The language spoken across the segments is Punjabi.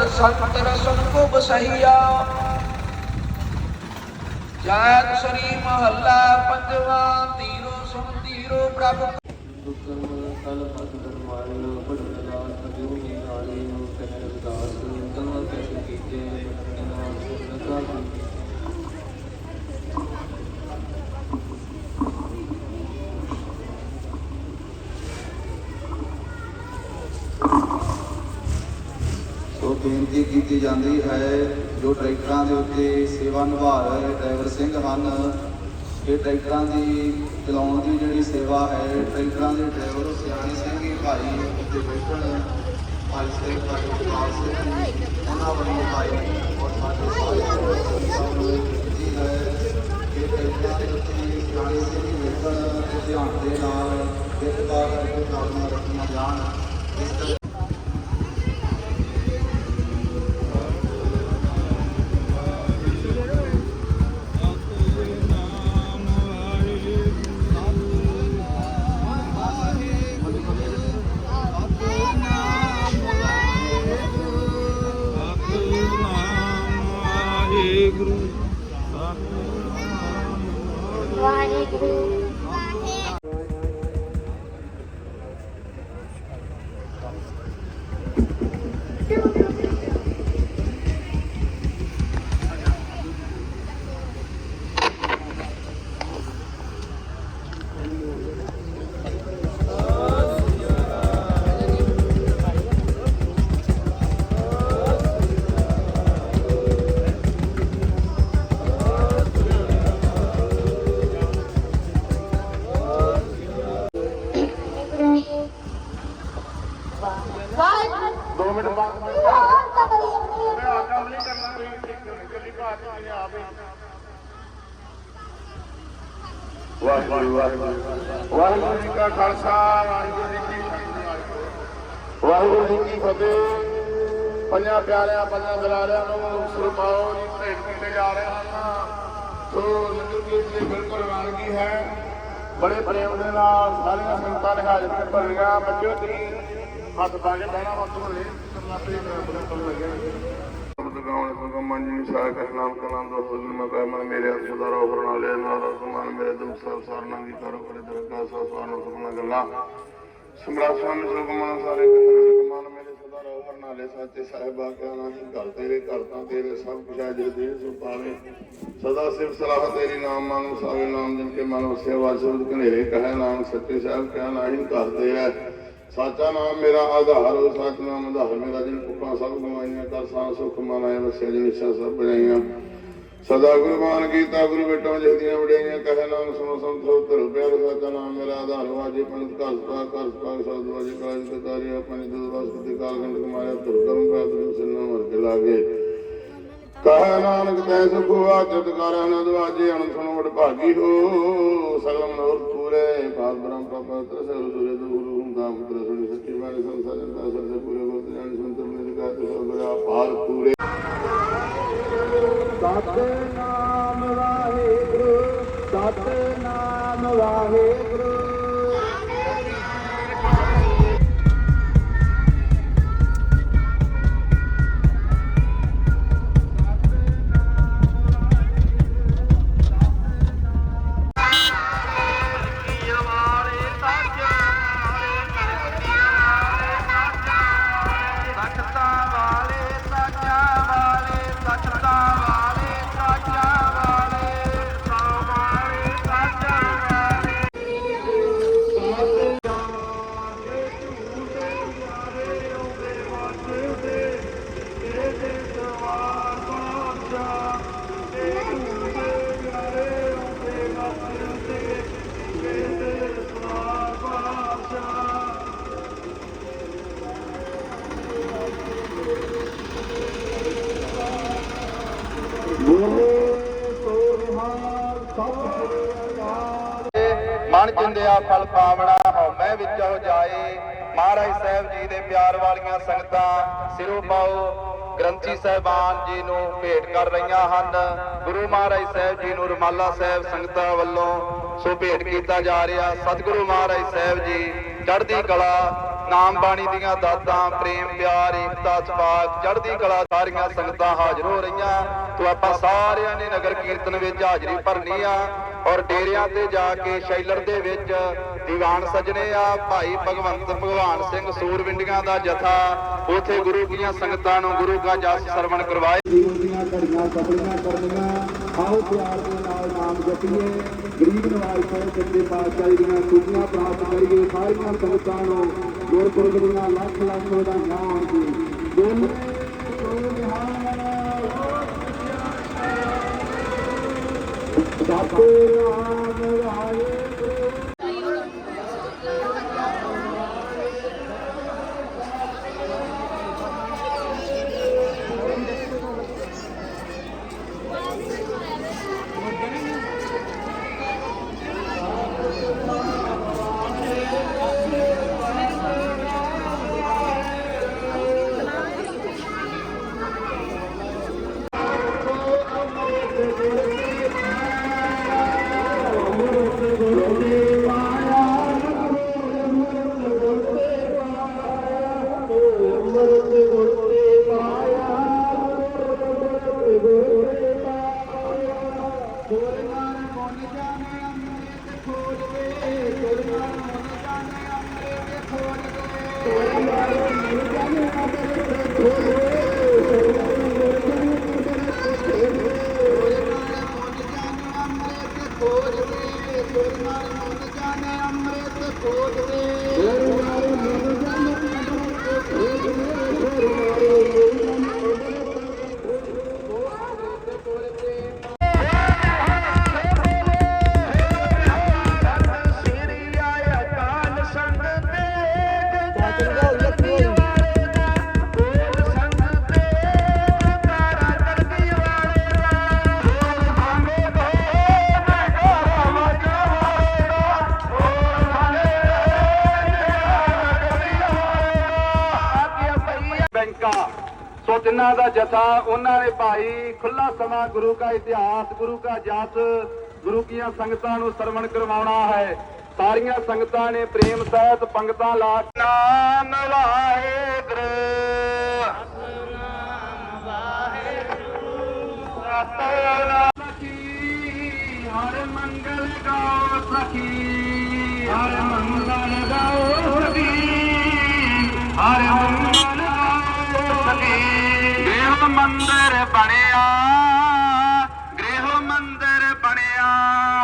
ਸਤ ਸੰਤ ਰਸਨ ਕੋ ਬਸਈਆ ਜਾਤ ਸ੍ਰੀ ਮਹੱਲਾ ਪੰਜਵਾ ਤੀਰੋ ਸੁਣ ਤੀਰੋ ਪ੍ਰਭ। ਦੁਕਮ ਕਲ ਪਤ ਦਰਵਾਇ ਪੜਨਾ ਤਜੂ ਹੀ ਨਾਲੀ ਨੂੰ ਕਹਿ ਰਵਿਦਾਸ ਤਮ ਕੈਸੇ ਕੀਤੇ ਪਟਨਾ ਸੁਨਤਾ ਸੋ ਬੇਨਤੀ ਕੀਤੀ ਜਾਂਦੀ ਹੈ ਜੋ ਟਰੈਕਟਰਾਂ ਦੇ ਉੱਤੇ ਸੇਵਾ ਨਿਭਾ ਰਹੇ ਡਰਾਈਵਰ ਸਿੰਘ ਹਨ, ਇਹ ਟਰੈਕਟਰਾਂ ਦੀ ਚਲਾਉਣ ਦੀ ਜਿਹੜੀ ਸੇਵਾ ਹੈ, ਟਰੈਕਟਰਾਂ ਦੇ ਡਰਾਈਵਰ ਸਿਆਣੇ ਸਿੰਘ ਹੀ ਭਾਈ ਉੱਤੇ ਬੈਠਣ, ਭਾਈ ਸਿੰਘ, ਭਾਈ ਕੁਮਾਰ ਸਿੰਘ, ਉਹਨਾਂ ਵੱਲੋਂ ਭਾਈ ਔਰ ਸਾਡੇ ਸਾਰੇ ਸੰਗਤਾਂ ਹੈ ਕਿ ਟਰੈਕਟਰਾਂ ਦੇ ਉੱਤੇ ਸਿਆਣੇ ਸਿੰਘ ਹੀ ਬੈਠਣ ਤੇ ਧਿਆਨ ਦੇ ਨਾਲ, ਇੱਕ ਵਾਰ ਕਰਕੇ ਕੰਮ ਰੱਖੀਆਂ ਜਾਣ, ਇਸ ਤਰ੍ਹਾਂ ਵਾਹਿਗੁਰੂ ਜੀ ਕਾ ਖਾਲਸਾ, ਵਾਹਿਗੁਰੂ ਜੀ ਕੀ ਫਤਿਹ। ਵਾਹਿਗੁਰੂ ਜੀ ਕੀ ਫਤਿਹ। ਪੰਜਾਂ ਪਿਆਰਿਆਂ, ਪੰਜਾਂ ਦਲਾਰਿਆਂ ਨੂੰ ਸਰਮਾਓ ਜੀ ਭੇਟ ਕੀਤੇ ਜਾ ਰਹੇ ਹਨ। ਸੋ ਨਗਰ ਦੀ ਬਿਲਕੁਲ ਰਵਾਨਗੀ ਹੈ ਬੜੇ ਪ੍ਰੇਮ ਦੇ ਨਾਲ ਸਾਰੀਆਂ ਸੰਗਤਾਂ ਨੇ ਹਾਜ਼ਰ ਭਰੀਆਂ। ਬੱਚਿਓ ਤੁਸੀਂ ਹੱਥ ਪਾ ਕੇ ਬਹਿਣਾ ਮਤ ਹੋਣੇ ਕਰਨਾ ਤੇ ਬੜਾ ਕੰਮ ਲੱਗਿਆ ਗਾਉਣ ਸੁਗਮ ਮੰਜਨੀ ਸਾਹ ਕਰ ਨਾਮ ਕਲਾਮ ਦਾ ਹੁਜ਼ਨ ਮੈਂ ਕਹਿ ਮਨ ਮੇਰੇ ਹੱਥ ਸੁਧਾਰਾ ਉਪਰ ਨਾਲੇ ਨਾਰਾ ਸੁਮਾਨ ਮੇਰੇ ਦਿਲ ਸਭ ਸਾਰਨਾ ਦੀ ਕਰੋ ਕਰੇ ਦਰਗਾਹ ਸਾ ਸਮਰਾ ਸੁਆਮੀ ਸੁਗਮਨ ਸਾਰੇ ਕਥਨ ਮਨ ਮੇਰੇ ਸੁਧਾਰਾ ਉਪਰ ਨਾਲੇ ਸਾਚੇ ਸਾਹਿਬਾ ਕਿਆ ਨਹੀਂ ਘਰ ਤੇਰੇ, ਘਰ ਤਾਂ ਤੇਰੇ, ਸਭ ਕੁਛ ਹੈ ਜਿਸ ਦੇ ਸੁ ਪਾਵੇ। ਸਦਾ ਸਿਵ ਸਲਾਹ ਤੇਰੀ ਨਾਮ ਮਾਨੋ ਸਾਵੇ ਨਾਮ ਜਿਨ ਕੇ ਮਾਨੋ ਸੇਵਾ ਸ਼ਬਦ ਕਨੇਰੇ ਕਹੈ ਨਾਮ ਸੱਚੇ ਸਾਹਿਬ ਕਿਆ ਨਹੀਂ ਘਰ ਤੇਰਾ। ਸਾਚਾ ਨਾਮ ਮੇਰਾ ਆਧਾਰ ਹੋ ਸੱਚ ਨਾਮ ਆਧਾਰ ਮੇਰਾ ਜਿਨ ਪੁੱਖਾਂ ਸਭ ਗਵਾਈਆਂ ਕਰ ਸਾਂ ਸੁਖ ਮਨਾਏ ਵਸਿਆ ਜਿਨ ਇੱਛਾ ਸਭ ਬਜਾਈਆਂ ਸਦਾ ਗੁਰਬਾਨ ਕੀਤਾ, ਗੁਰੂ ਬੇਟਾ ਜਿਸ ਵਡਿਆਈਆਂ, ਕਹੇ ਨਾਮ ਸੁਣੋ ਸੰਤੋ ਧਰ ਪਿਆਰ ਸਾਚਾ ਨਾਮ ਮੇਰਾ ਆਧਾਰ ਵਾਜੇ ਪੰਜ ਕਸ ਪਾ ਕਰ ਪਾ ਸਦ ਵਾਜੇ, ਕਾਜ ਤੇ ਕਾਰਿਆ ਪੰਜ ਦੂਰ ਤੇ ਕਾਲ ਗੰਡ ਕਮਾਇਆ ਧੁਰ ਕਰਮ ਕਾ ਤੁਮ ਸਿੰਨਾ ਮਰ ਕੇ ਲਾਗੇ। ਕਹੇ ਨਾਨਕ, ਤੈ ਸੁਖੋ ਆਚਤ ਕਰ ਵਾਜੇ ਅਣ ਸੁਣੋ ਵਡ ਭਾਗੀ ਹੋ ਸਗਲ ਮਨੋਰ ਪੂਰੇ ਪਾਦ ਬ੍ਰਹਮ ਪਵਿੱਤਰ ਸਰ ਸੂਰੇ ਗੁਰੂ ਹੁੰਦਾ ਪੁੱਤਰ ਸੁਣੀ ਸੱਚੀ ਬਾਣੀ ਸੰਸਾਰ ਜਨਤਾ ਸਰ ਪੂਰੇ ਗੁਰ ਜਾਣ ਸੰਤ ਮਿਲ ਕਾ ਤੇ ਸਭ ਬੜਾ ਪੂਰੇ ਸਤਨਾਮ ਵਾਹਿਗੁਰੂ ਸਤਨਾਮ ਮਨ ਫਲ ਪਾਵਣਾ ਹਉਮੈ ਵਿੱਚ ਜਾਏ। ਮਹਾਰਾਜ ਸਾਹਿਬ ਜੀ ਦੇ ਪਿਆਰ ਵਾਲੀਆਂ ਸੰਗਤਾਂ, ਸਿਰੋਂ ਪਾਓ। ਗ੍ਰੰਥੀ ਸਾਹਿਬਾਨ ਜੀ ਨੂੰ ਭੇਟ ਕਰ ਰਹੀਆਂ ਹਨ। ਗੁਰੂ ਮਹਾਰਾਜ ਸਾਹਿਬ ਜੀ ਨੂੰ ਰਮਾਲਾ ਸਾਹਿਬ ਸੰਗਤਾਂ ਵੱਲੋਂ ਸੋ ਭੇਟ ਕੀਤਾ ਜਾ ਰਿਹਾ। ਸਤਿਗੁਰੂ ਮਹਾਰਾਜ ਸਾਹਿਬ ਜੀ, ਚੜ੍ਹਦੀ ਕਲਾ, ਨਾਮ ਬਾਣੀ ਦੀਆਂ ਦਾਤਾਂ, ਪ੍ਰੇਮ, ਪਿਆਰ, ਏਕਤਾ ਸਵਾਗ ਚੜ੍ਹਦੀ ਕਲਾ ਸਾਰੀਆਂ ਸੰਗਤਾਂ ਹਾਜ਼ਰ ਹੋ ਰਹੀਆਂ। ਤੋਂ ਆਪਾਂ ਸਾਰਿਆਂ ਨੇ ਨਗਰ ਕੀਰਤਨ ਵਿੱਚ ਹਾਜ਼ਰੀ ਭਰਨੀ ਆ। ਔਰ ਡੇਰਿਆਂ ਤੇ ਜਾ ਕੇ ਸ਼ੈਲਰ ਦੇ ਵਿੱਚ ਦੀਵਾਨ ਸਜਣੇ ਆ, ਭਾਈ ਭਗਵੰਤ ਭਗਵਾਨ ਸਿੰਘ ਸੂਰਵਿੰਡੀਆਂ ਦਾ ਜਥਾ, ਉਥੇ ਗੁਰੂ ਦੀਆਂ ਸੰਗਤਾਂ ਨੂੰ ਗੁਰੂ ਦਾ ਜਸ ਸਰਵਣ ਕਰਵਾਏ। ਜੀਵਨ ਦੀਆਂ ਘੜੀਆਂ ਸਫਲੀਆਂ ਕਰਨੀਆਂ, ਆਓ ਪਿਆਰ ਦੇ ਨਾਲ ਨਾਮ ਜਪੀਏ। ਗਰੀਬ ਨਵਾਜ ਸਾਹਿਬ ਸੱਚੇ ਪਾਤਸ਼ਾਹ ਦੀਆਂ ਖੁਸ਼ੀਆਂ ਪ੍ਰਾਪਤ ਕਰੀਏ। ਸਾਰੀਆਂ ਸੰਗਤਾਂ ਨੂੰ ਗੁਰਪੁਰਬ ਦੀਆਂ ਲੱਖ ਲੱਖ ਵਧਾਈਆਂ ਹੋਣ ਜੀ। ਬੋਲੇ ਸਤਿਨਾਮ ਵਾਹਿਗੁਰੂ ਬੈਂਕਾ ਤਿੰਨਾਂ ਦਾ ਜਥਾ ਉਹਨਾਂ ਨੇ ਭਾਈ ਖੁੱਲਾ ਸਮਾਂ ਗੁਰੂ ਦਾ ਇਤਿਹਾਸ ਗੁਰੂ ਦਾ ਜਸ ਗੁਰੂ ਕੀਆਂ ਸੰਗਤਾਂ ਨੂੰ ਸਰਵਣ ਕਰਵਾਉਣਾ ਹੈ। ਸਾਰੀਆਂ ਸੰਗਤਾਂ ਨੇ ਪ੍ਰੇਮ ਸਹਿਤ ਪੰਗਤਾਂ ਲਾ ਕੇ ਨਾਮ ਵਾਹਿਗੁਰੂ। ਸਤਨਾਮ ਸਖੀ ਹਰ ਮੰਗਲ ਗਾਓ ਸਖੀ ਹਰ ਮੰਗਲ ਗਾਓ ਸਖੀ ਹਰ ਮੰਗਲ ਗ੍ਰਹਿ ਮੰਦਰ ਬਣਿਆ ਗ੍ਰਹਿ ਮੰਦਰ ਬਣਿਆ।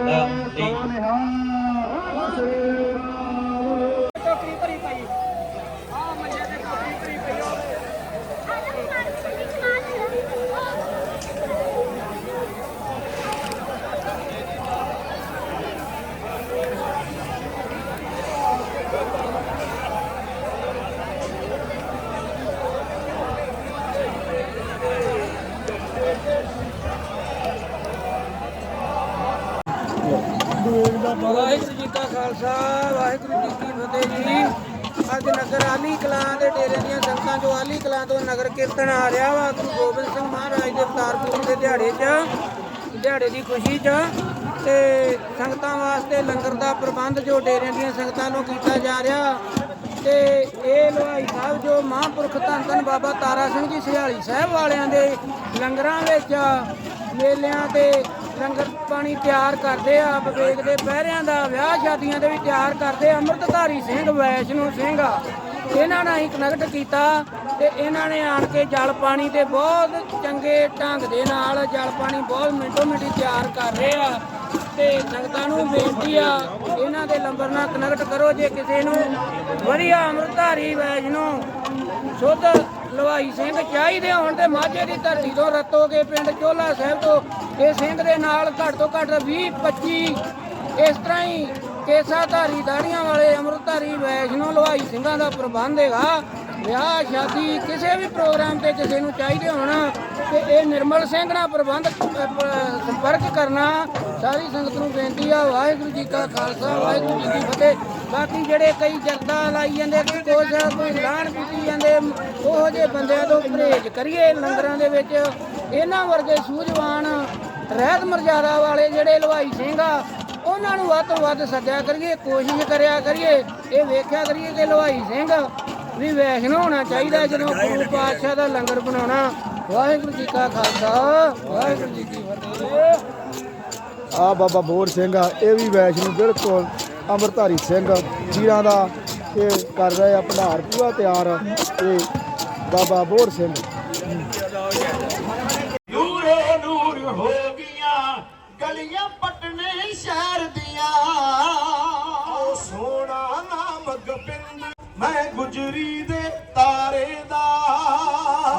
ਲਈ ਨਾਮ ਲਈ ਦੇਗ ਦਾ ਵਾਹਿਗੁਰੂ ਜੀ ਕਾ ਖਾਲਸਾ, ਵਾਹਿਗੁਰੂ ਜੀ ਕੀ ਫਤਿਹ ਜੀ। ਅੱਜ ਨਗਰ ਆਲੀ ਕਲਾਂ ਦੇ ਡੇਰੇ ਦੀਆਂ ਸੰਗਤਾਂ ਜੋ ਆਲੀ ਕਲਾਂ ਤੋਂ ਨਗਰ ਕੀਰਤਨ ਆ ਰਿਹਾ ਵਾ, ਗੁਰੂ ਗੋਬਿੰਦ ਸਿੰਘ ਮਹਾਰਾਜ ਦੇ ਅਵਤਾਰ ਦੇ ਦਿਹਾੜੇ 'ਚ, ਦਿਹਾੜੇ ਦੀ ਖੁਸ਼ੀ 'ਚ, ਤੇ ਸੰਗਤਾਂ ਵਾਸਤੇ ਲੰਗਰ ਦਾ ਪ੍ਰਬੰਧ ਜੋ ਡੇਰਿਆਂ ਦੀਆਂ ਸੰਗਤਾਂ ਨੂੰ ਕੀਤਾ ਜਾ ਰਿਹਾ। ਤੇ ਇਹ ਲੋਹਾਈ ਸਾਹਿਬ ਜੋ ਮਹਾਂਪੁਰਖ ਧੰਨ ਧੰਨ ਬਾਬਾ ਤਾਰਾ ਸਿੰਘ ਜੀ ਸਿਹਾਲੀ ਸਾਹਿਬ ਵਾਲਿਆਂ ਦੇ ਲੰਗਰਾਂ ਵਿੱਚ ਮੇਲਿਆਂ ਤੇ ਲੰਗਰ ਪਾਣੀ ਤਿਆਰ ਕਰਦੇ ਆ ਵਿਵੇਕ ਦੇ ਪਹਿਰਿਆਂ ਦਾ ਵਿਆਹ ਸ਼ਾਦੀਆਂ ਦੇ ਵੀ ਤਿਆਰ ਕਰਦੇ ਅੰਮ੍ਰਿਤਧਾਰੀ ਸਿੰਘ, ਵੈਸ਼ਨੂ ਸਿੰਘ ਇਹਨਾਂ ਨਾਲ ਹੀ ਕਨੈਕਟ ਕੀਤਾ ਤੇ ਇਹਨਾਂ ਨੇ ਆਣ ਕੇ ਜਲ ਪਾਣੀ ਤੇ ਬਹੁਤ ਚੰਗੇ ਢੰਗ ਦੇ ਨਾਲ ਜਲ ਪਾਣੀ ਬਹੁਤ ਮਿੰਟੋ ਮਿੰਟੀ ਤਿਆਰ ਕਰ ਰਹੇ ਆ। ਤੇ ਸੰਗਤਾਂ ਨੂੰ ਬੇਨਤੀ ਆ, ਇਹਨਾਂ ਦੇ ਨੰਬਰ ਨਾਲ ਕਨੈਕਟ ਕਰੋ, ਜੇ ਕਿਸੇ ਨੂੰ ਵਧੀਆ ਅੰਮ੍ਰਿਤਧਾਰੀ ਵੈਸ਼ਨੋ ਸ਼ੁੱਧ ਲਵਾਈ ਸਿੰਘ ਚਾਹੀਦੇ ਹੋਣ ਤੇ ਮਾਝੇ ਦੀ ਧਰਤੀ ਤੋਂ ਰਤੋ ਕੇ ਪਿੰਡ ਚੋਲਾ ਸਾਹਿਬ ਤੋਂ ਇਹ ਸਿੰਘ ਦੇ ਨਾਲ ਘੱਟ ਤੋਂ ਘੱਟ 20 25 ਇਸ ਤਰ੍ਹਾਂ ਹੀ ਕੇਸਾਧਾਰੀ ਦਾੜੀਆਂ ਵਾਲੇ ਅੰਮ੍ਰਿਤਧਾਰੀ ਵੈਸ਼ਨੋ ਲਵਾਈ ਸਿੰਘਾਂ ਦਾ ਪ੍ਰਬੰਧ ਹੈਗਾ। ਵਿਆਹ, ਸ਼ਾਦੀ, ਕਿਸੇ ਵੀ ਪ੍ਰੋਗਰਾਮ ਤੇ ਕਿਸੇ ਨੂੰ ਚਾਹੀਦੇ ਹੋਣ ਤੇ ਇਹ ਨਿਰਮਲ ਸਿੰਘ ਨਾਲ ਪ੍ਰਬੰਧ ਸੰਪਰਕ ਕਰਨਾ, ਸਾਰੀ ਸੰਗਤ ਨੂੰ ਬੇਨਤੀ ਆ, ਵਾਹਿਗੁਰੂ ਜੀ ਕਾ ਖਾਲਸਾ, ਵਾਹਿਗੁਰੂ ਜੀ ਕੀ ਫਤਿਹ। ਬਾਕੀ ਜਿਹੜੇ ਕਈ ਜਰਦਾ ਲਾਈ ਜਾਂਦੇ ਕੋਈ ਕੁਛ ਕੋਈ ਲਾਣ ਪੀਤੀ ਜਾਂਦੇ, ਉਹੋ ਜਿਹੇ ਬੰਦਿਆਂ ਤੋਂ ਪਰਹੇਜ਼ ਕਰੀਏ ਲੰਗਰਾਂ ਦੇ ਵਿੱਚ। ਇਹਨਾਂ ਵਰਗੇ ਸੂਝਵਾਨ, ਰਹਿਤ ਮਰਜ਼ਾਦਾ ਵਾਲੇ ਜਿਹੜੇ ਹਲਵਾਈ ਸਿੰਘ ਆ, ਉਹਨਾਂ ਨੂੰ ਵੱਧ ਤੋਂ ਵੱਧ ਸੱਦਿਆ ਕਰੀਏ, ਕੋਸ਼ਿਸ਼ ਕਰਿਆ ਕਰੀਏ, ਇਹ ਵੇਖਿਆ ਕਰੀਏ ਕਿ ਹਲਵਾਈ ਸਿੰਘ ਵੀ ਵੈਸ਼ਨੋ ਹੋਣਾ ਚਾਹੀਦਾ ਜਦੋਂ ਗੁਰੂ ਪਾਤਸ਼ਾਹ ਦਾ ਲੰਗਰ ਬਣਾਉਣਾ। ਵਾਹਿਗੁਰੂ ਜੀ ਕਾ ਖਾਲਸਾ ਵਾਹਿਗੁਰੂ ਜੀ ਕੀ ਫਤਿਹ। ਆ ਬਾਬਾ ਬੋਰ ਸਿੰਘ ਆ ਇਹ ਵੀ ਵੈਸ਼ਨੂੰ ਬਿਲਕੁਲ ਅੰਮ੍ਰਿਤਧਾਰੀ ਸਿੰਘ ਜੀਰਾਂ ਦਾ ਇਹ ਕਰ ਰਹੇ ਆ ਭੰਡਾਰ ਪੂਰਾ ਤਿਆਰ ਇਹ ਬਾਬਾ ਬੋਰ ਸਿੰਘ ਗੁਜਰੀ ਦੇ ਤਾਰੇ ਦਾ।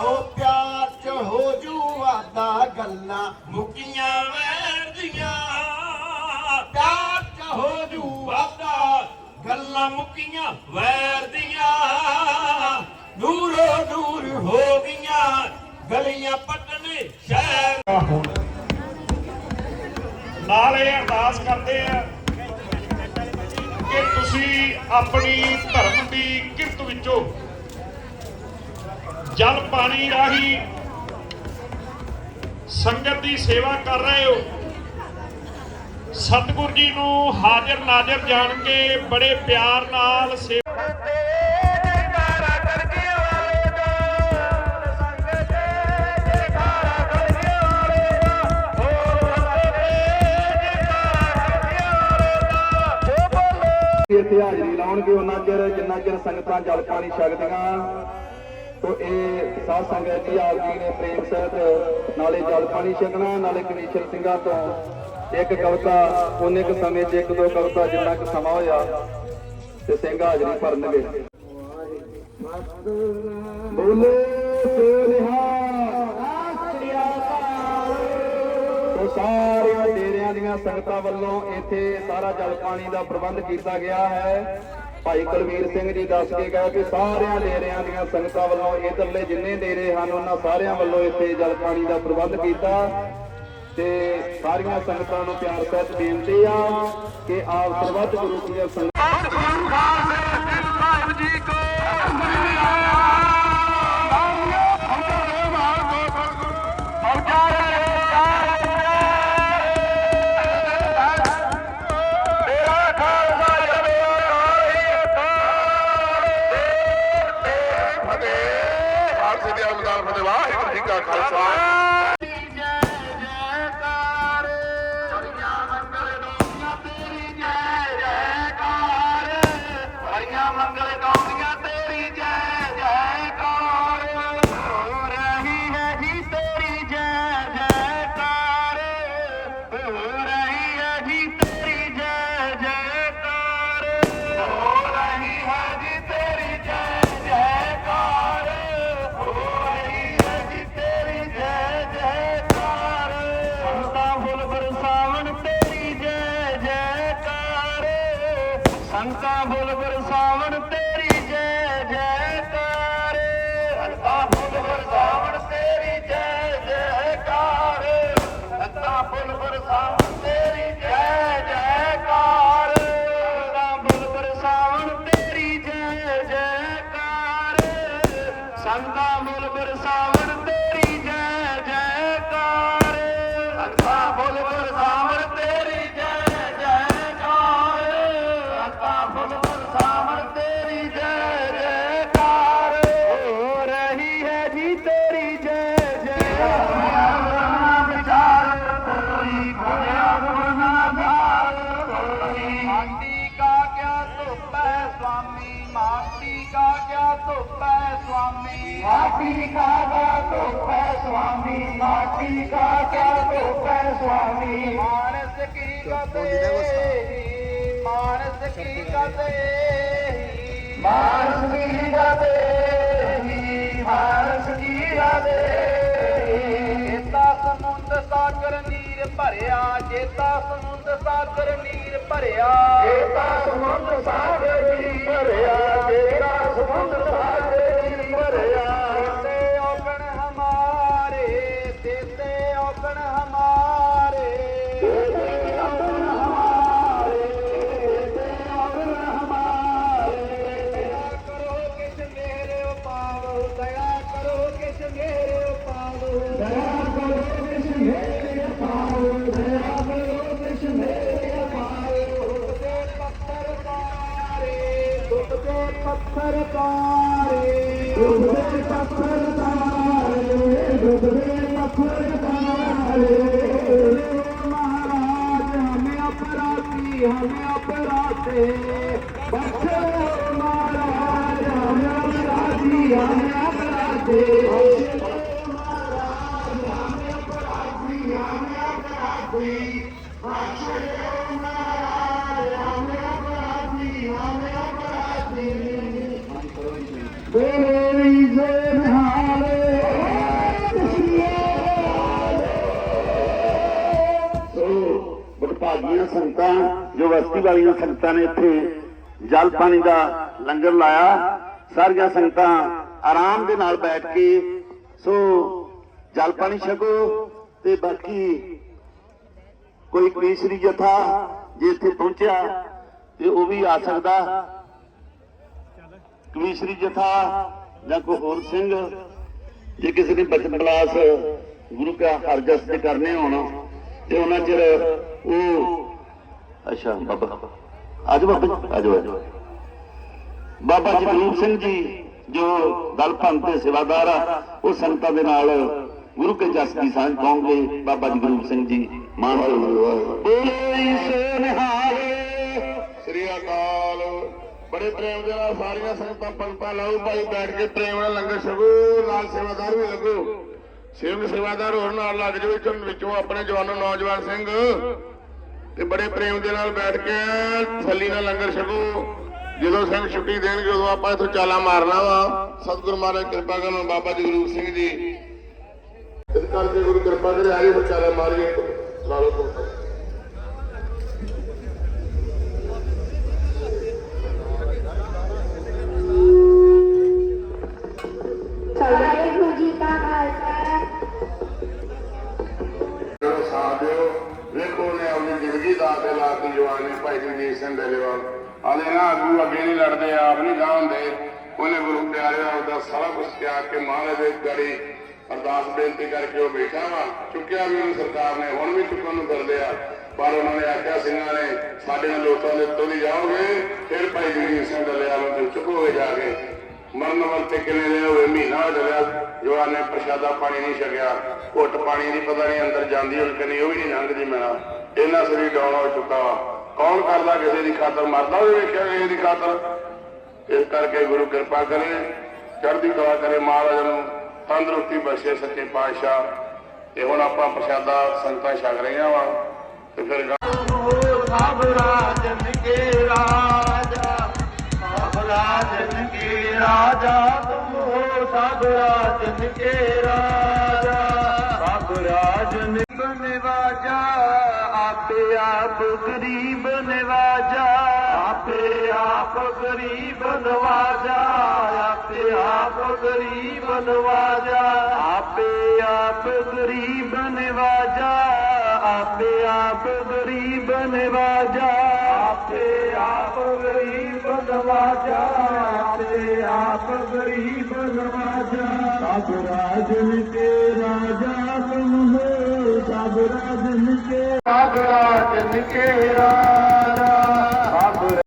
ਓ ਪਿਆਰ ਚ ਹੋ ਜੂ ਵਾਦਾ ਗੱਲਾਂ, ਮੁਕੀਆਂ ਵੈਰ ਪਿਆਰ ਚ ਹੋ ਜੂ ਵਾਦਾ ਗੱਲਾਂ, ਮੁਕੀਆਂ ਵੈਰਦੀਆਂ ਦੀਆਂ। ਦੂਰ ਹੋ ਗਈਆਂ, ਗਲੀਆਂ ਪਟਨੇ ਸ਼ਹਿਰ। ਨਾਲ ਇਹ ਅਰਦਾਸ ਕਰਦੇ ਆ। ਕਿ ਤੁਸੀਂ ਆਪਣੀ ਧਰਮ ਦੀ ਕਿਰਤ ਵਿੱਚੋਂ ਜਲ ਪਾਣੀ ਰਾਹੀਂ ਸੰਗਤ ਦੀ ਸੇਵਾ ਕਰ ਰਹੇ ਹੋ। ਸਤਿਗੁਰ ਜੀ ਨੂੰ ਹਾਜ਼ਰ ਨਾਜ਼ਰ ਜਾਣ ਕੇ ਬੜੇ ਪਿਆਰ ਨਾਲ ਸੇਵਾ ਲਾਉਣਗੇ ਉਹਨਾਂ ਚਿਰ ਜਿੰਨਾ ਚਿਰ ਸੰਗਤਾਂ ਜਲ ਪਾਣੀ ਛਕਦੀਆਂ। ਤੋ ਇਹ ਸਾਧ ਸੰਗਤ ਜੀ ਆਪ ਜੀ ਨੇ ਪ੍ਰੇਮ ਸਹਿਤ ਨਾਲੇ ਜਲ ਪਾਣੀ ਛਕਣਾ ਨਾਲੇ ਕਨੀਸ਼ਰ ਸਿੰਘਾਂ ਤੋਂ ਇੱਕ ਕਵਿਤਾ ਉਹਨੇ ਕੁ ਸਮੇਂ 'ਚ ਇੱਕ ਦੋ ਕਵਿਤਾ ਜਿੰਨਾ ਕੁ ਸਮਾਂ ਹੋਇਆ ਤੇ ਸਿੰਘ ਹਾਜ਼ਰੀ ਭਰਨਗੇ। ਬੋਲੇ ਸੋਨਿਹਾ ਤੋ ਸਾਰਿਆਂ ਡੇਰਿਆਂ ਦੀਆਂ ਸੰਗਤਾਂ ਵੱਲੋਂ ਇੱਥੇ ਸਾਰਾ ਜਲ ਪਾਣੀ ਦਾ ਪ੍ਰਬੰਧ ਕੀਤਾ ਗਿਆ ਹੈ। ਭਾਈ ਕੁਲਵੀਰ ਸਿੰਘ ਜੀ ਦੱਸ ਕੇ ਗਏ ਕਿ ਸਾਰਿਆਂ ਡੇਰਿਆਂ ਦੀਆਂ ਸੰਗਤਾਂ ਵੱਲੋਂ ਇਧਰਲੇ ਜਿੰਨੇ ਡੇਰੇ ਹਨ, ਉਹਨਾਂ ਸਾਰਿਆਂ ਵੱਲੋਂ ਇੱਥੇ ਜਲ ਪਾਣੀ ਦਾ ਪ੍ਰਬੰਧ ਕੀਤਾ। ਤੇ ਸਾਰੀਆਂ ਸੰਗਤਾਂ ਨੂੰ ਪਿਆਰ ਸਹਿਤ ਬੇਨਤੀ ਆ ਕਿ ਆਪ ਸਰਬੱਤ ਗੁਰੂ ਜੀ ਦੀਆਂ ਸੰਗਤਾਂ ਖਾਲਸੇ ਸੁਆਮੀ ਮਾਟੀ ਕਾ ਗਾ ਧੋਪੈ ਸੁਆਮੀ ਮਾਟੀ ਕਾ ਕਾ ਧੋਪੈ ਸੁਆਮੀ। ਮਾਨਸ ਕੀ ਗਤੇ ਮਾਨਸ ਕੀ ਗਤੇ ਮਾਨਸ ਕੀ ਗਾਦੇ ਮਾਨਸ ਕੀ ਗਾਦੇ ਜੇਤਾ ਸਮੁੰਦ ਸਾਗਰ ਨੀਰ ਭਰਿਆ ਜੇਤਾ ਸਮੁੰਦ ਸਾਗਰ ਨੀਰ ਭਰਿਆ। ਜੇਤਾ ਸਮੁੰਦ ਸਾਗਰ ਜੀ ਭਰਿਆ ਜੇਤਾ ਸਮੁੰਦ ਸਾਗਰ ਜੀ ਭਰਿਆ। ਦੇਤੇ ਔਗਣ ਭਾਗੀਆਂ ਨੇ ਇੱਥੇ ਜਲ ਪਾਣੀ ਦਾ ਲੰਗਰ ਲਾਇਆ, ਸਾਰੀਆਂ ਸੰਗਤਾਂ ਆਰਾਮ ਦੇ ਨਾਲ ਬੈਠ ਕੇ, ਸੋ ਜਲ ਪਾਣੀ ਛਕੋ ਤੇ ਬਾਕੀ ਕੋਈ ਕਵੀਸ਼ਰੀ ਜਥਾ ਜੇ ਇੱਥੇ ਪਹੁੰਚਿਆ, ਤੇ ਉਹ ਵੀ ਆ ਸਕਦਾ। ਕਵੀਸ਼ਰੀ ਜਥਾ ਜਾਂ ਕੋਈ ਹੋਰ ਸਿੰਘ ਜੇ ਕਿਸੇ ਨੇ ਬਚਨ ਕਲਾਸ ਗੁਰੂ ਕਾ ਹਰਜਸ ਤੇ ਕਰਨੇ ਹੋਣ ਤੇ ਉਹਨਾਂ ਚਿਰ ਉਹ ਅੱਛਾ ਬਾਬਾ। ਆਜੋ ਬਾਬਾ ਆਜੋ ਬਾਬਾ ਜਗਰੂਪ ਸਿੰਘ ਜੀ ਜੋ ਦਲ ਪੰਥ ਦੇ ਸੇਵਾਦਾਰ ਆ ਉਹ ਸੰਗਤਾਂ ਦੇ ਨਾਲ ਗੁਰੂ ਕੇ ਜਸ ਦੀ ਸਾਂਝ ਪਾਉਂਗੇ ਬਾਬਾ ਜਗਰੂਪ ਸਿੰਘ ਜੀ ਮਾਨ ਬੋਲੇ ਸੋ ਨਿਹਾਲੇ ਸ੍ਰੀ ਅਕਾਲ। ਬੜੇ ਪ੍ਰੇਮ ਦੇ ਨਾਲ ਸਾਰੀਆਂ ਸੰਗਤਾਂ ਪੰਕਤਾਂ ਲਾਓ ਭਾਈ, ਬੈਠ ਕੇ ਪ੍ਰੇਮ ਨਾਲ ਲੰਗਰ ਛਕੋ ਨਾਲ ਸੇਵਾਦਾਰ ਵੀ ਲੱਗੋ। ਸੇਵਕ ਸੇਵਾਦਾਰ ਹੋਰ ਨਾਲ ਲੱਗ ਜਾਓ ਵਿੱਚੋਂ ਵਿੱਚੋਂ ਆਪਣੇ ਜਵਾਨੋ ਨੌਜਵਾਨ ਸਿੰਘ। ਤੇ ਬੜੇ ਪ੍ਰੇਮ ਦੇ ਨਾਲ ਬੈਠ ਕੇ ਥੱਲੀ ਨਾਲ ਲੰਗਰ ਛਕੋ। ਜਦੋਂ ਸਿੰਘ ਛੁੱਟੀ ਦੇਣਗੇ, ਉਦੋਂ ਆਪਾਂ ਇੱਥੋਂ ਚਾਲਾ ਮਾਰਨਾ ਵਾ। ਸਤਿਗੁਰੂ ਮਹਾਰਾਜ, ਕਿਰਪਾ ਕਰਨ ਬਾਬਾ ਜਗਰੂਪ ਸਿੰਘ ਜੀ। ਇਸ ਕਰਕੇ ਗੁਰੂ ਕਿਰਪਾ ਕਰੇ ਆਏ ਹੋ ਮਾਰੀਏ। ਲਾ ਲਓ ਅੱਗੇ ਆਪ ਨਹੀਂ ਗਾਉਂਦੇ ਉਹਨੇ ਗੁਰੂ ਪਿਆਰੇ ਦਾ ਸਾਰਾ ਕੁਝ ਤਿਆਗ ਕੇ ਮਹਾਰਾਜ ਦੇ ਗੜੀ ਅਰਦਾਸ ਬੇਨਤੀ ਕਰਕੇ ਉਹ ਬੈਠਾ ਵਾ। ਚੁੱਕਿਆ ਵੀ ਉਹਨੂੰ ਸਰਕਾਰ ਨੇ, ਹੁਣ ਵੀ ਚੁੱਕਣ ਨੂੰ ਫਿਰਦੇ ਆ ਪਰ ਉਹਨਾਂ ਨੇ ਆਖਿਆ, ਸਿੰਘਾਂ ਨੇ, ਸਾਡੇ ਨਾਲ ਲੋਕਾਂ ਦੇ ਉੱਤੋਂ ਦੀ ਜਾਓਗੇ, ਫਿਰ ਭਾਈ ਜਗਜੀਤ ਸਿੰਘ ਡੇਲੇਵਾਲ ਨੂੰ ਚੁੱਕੋਗੇ ਜਾ ਕੇ। ਮਰਨ ਵਰਤੇ ਕਿੰਨੇ ਦਿਨ ਹੋਏ ਮਹੀਨਾ ਹੋ ਚੱਲਿਆ। ਜਵਾਨ ਨੇ ਪ੍ਰਸ਼ਾਦਾ ਪਾਣੀ ਨਹੀਂ ਛਕਿਆ, ਘੁੱਟ ਪਾਣੀ ਨਹੀਂ, ਪਤਾ ਨਹੀਂ ਅੰਦਰ ਜਾਂਦੀ ਹੁਣ ਕਿ ਉਹ ਵੀ ਨਹੀਂ ਲੰਘਦੀ ਮੇਰਾ। ਇਹਨਾਂ ਸਰੀਰ ਡਾਉਣ ਹੋ ਚੁੱਕਾ ਵਾ। ਕੌਣ ਕਰਦਾ ਕਿਸੇ ਦੀ ਖਾਤਰ? ਮਰਦਾ ਹੋਵੇ ਵੇਖਿਆ ਕਿਸੇ ਦੀ ਖਾਤਰ। ਇਸ ਕਰਕੇ ਗੁਰੂ ਕਿਰਪਾ ਕਰੇ, ਚੜ੍ਹਦੀ ਕਲਾ ਕਰੇ ਮਹਾਰਾਜ ਨੂੰ, ਤੰਦਰੁਸਤੀ ਬਖਸ਼ੇ ਸੱਚੇ ਪਾਤਸ਼ਾਹ। ਤੇ ਹੁਣ ਆਪਾਂ ਪ੍ਰਸ਼ਾਦਾ ਸੰਗਤਾਂ ਛਕ ਰਹੀਆਂ ਵਾ, ਤੇ ਫਿਰ ਸਭ ਰਾਜਨ ਕੇ ਰਾਜਾ ਸਭ ਰਾਜਨ ਕੇ ਰਾਜਾ ਤੁਮ ਹੋ ਸਭ ਰਾਜਨ ਕੇ ਰਾਜਾ। गरीब नवाजा आपे आप गरीब नवाजा आपे आप गरीब नवाजा आपे आप गरीब नवाजा आपे आप गरीब नवाजा आपे आप गरीब नवाजा आपे आप गरीब नवाजा आपे आप गरीब नवाजा सब राज में के राजा ਰਾਜਨ ਕੇ ਸਭ ਰਾਜਨ ਕੇ ਰਾਜਾ ਸਭ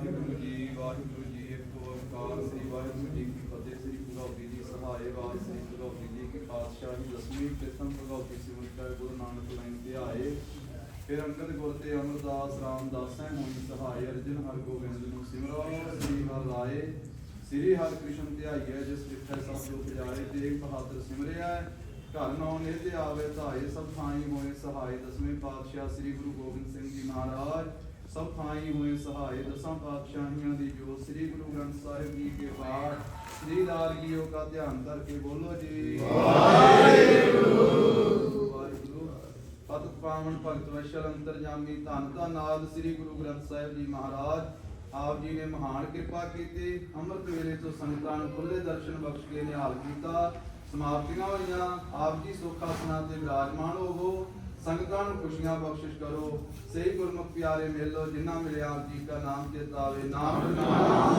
ਵਾਹਿਗੁਰੂ ਜੀ ਵਾਹਿਗੁਰੂ ਜੀ, ਇੱਕ ਓੰਕਾਰ ਸ੍ਰੀ ਵਾਹਿਗੁਰੂ ਜੀ ਕੀ ਫਤਿਹ, ਸ੍ਰੀ ਭਗਵਤੀ ਜੀ ਸਹਾਏ ਵਾਰ ਸ੍ਰੀ ਭਗਵਤੀ ਜੀ ਕੀ ਪਾਤਸ਼ਾਹੀ ਦਸਵੀਂ ਪ੍ਰਥਮ ਭਗਵਤੀ ਸਿਮਰਤਾ ਗੁਰੂ ਨਾਨਕ ਲੈਣ ਤੇ ਆਏ। ਫਿਰ ਅੰਗਦ ਗੁਰ ਤੇ ਅਮਰਦਾਸ ਰਾਮਦਾਸੈ ਹੋਈ ਸਹਾਏ ਅਰਜਨ ਹਰ ਗੋਬਿੰਦ ਨੂੰ ਸਿਮਰੋ ਸ੍ਰੀ ਹਰਿ ਰਾਏ, ਸ੍ਰੀ ਹਰਿ ਕ੍ਰਿਸ਼ਨ ਧਿਆਈਐ ਜਿਸ ਵਿਖੇ ਸਭ ਦੁਖ ਜਾਏ, ਤੇਗ ਬਹਾਦਰ ਸਿਮਰਿਆ ਘਰ ਨੌ ਨਿਰਤੇ ਆਵੇ ਧਾਏ, ਸਭ ਥਾਈ ਹੋਏ ਸਹਾਏ ਦਸਵੇਂ ਪਾਤਸ਼ਾਹ ਸ੍ਰੀ ਗੁਰੂ ਗੋਬਿੰਦ ਸਿੰਘ ਜੀ ਮਹਾਰਾਜ। ਸਭ ਥਾਈ ਹੋਏ ਸਹਾਏ ਦਸਾਂ ਪਾਤਸ਼ਾਹੀਆਂ ਦੀ ਜੋ ਸ੍ਰੀ ਗੁਰੂ ਗ੍ਰੰਥ ਸਾਹਿਬ ਜੀ ਕੇ ਪਾਠ। ਸ੍ਰੀ ਦਾਰਗੀਓ ਦਾ ਧਿਆਨ ਕਰਕੇ ਬੋਲੋ ਜੀ। ਵਾਹਿਗੁਰੂ। ਪਤਿਤ ਪਾਵਨ ਭਗਤ ਵਸ਼ਲ ਅੰਤਰਜਾਮੀ ਧੰਨ ਦਾ ਨਾਦ ਸ੍ਰੀ ਗੁਰੂ ਗ੍ਰੰਥ ਸਾਹਿਬ ਜੀ ਮਹਾਰਾਜ। ਆਪ ਜੀ ਨੇ ਮਹਾਨ ਕਿਰਪਾ ਕੀਤੀ। ਅੰਮ੍ਰਿਤ ਵੇਲੇ ਤੋਂ ਸੰਗਤਾਂ ਨੂੰ ਖੁੱਲੇ ਦਰਸ਼ਨ ਬਖਸ਼ ਕੇ ਨਿਹਾਲ ਕੀਤਾ। ਸਮਾਪਤੀਆਂ ਹੋਈਆਂ। ਆਪ ਜੀ ਸੁੱਖ ਆਸਣਾ ਤੇ ਵਿਰਾਜਮਾਨ ਹੋਵੋ। ਸੰਗਤਾਂ ਨੂੰ ਖੁਸ਼ੀਆਂ ਬਖਸ਼ਿਸ਼ ਕਰੋ। ਸਹੀ ਗੁਰਮੁਖ ਪਿਆਰੇ ਮਿਲੋ ਲੋ ਜਿਨ੍ਹਾਂ ਮਿਲਿਆ ਆਪ ਜੀ ਦਾ ਨਾਮ ਚੇਤਾ ਆਵੇ ਨਾਮ ਨਾਮ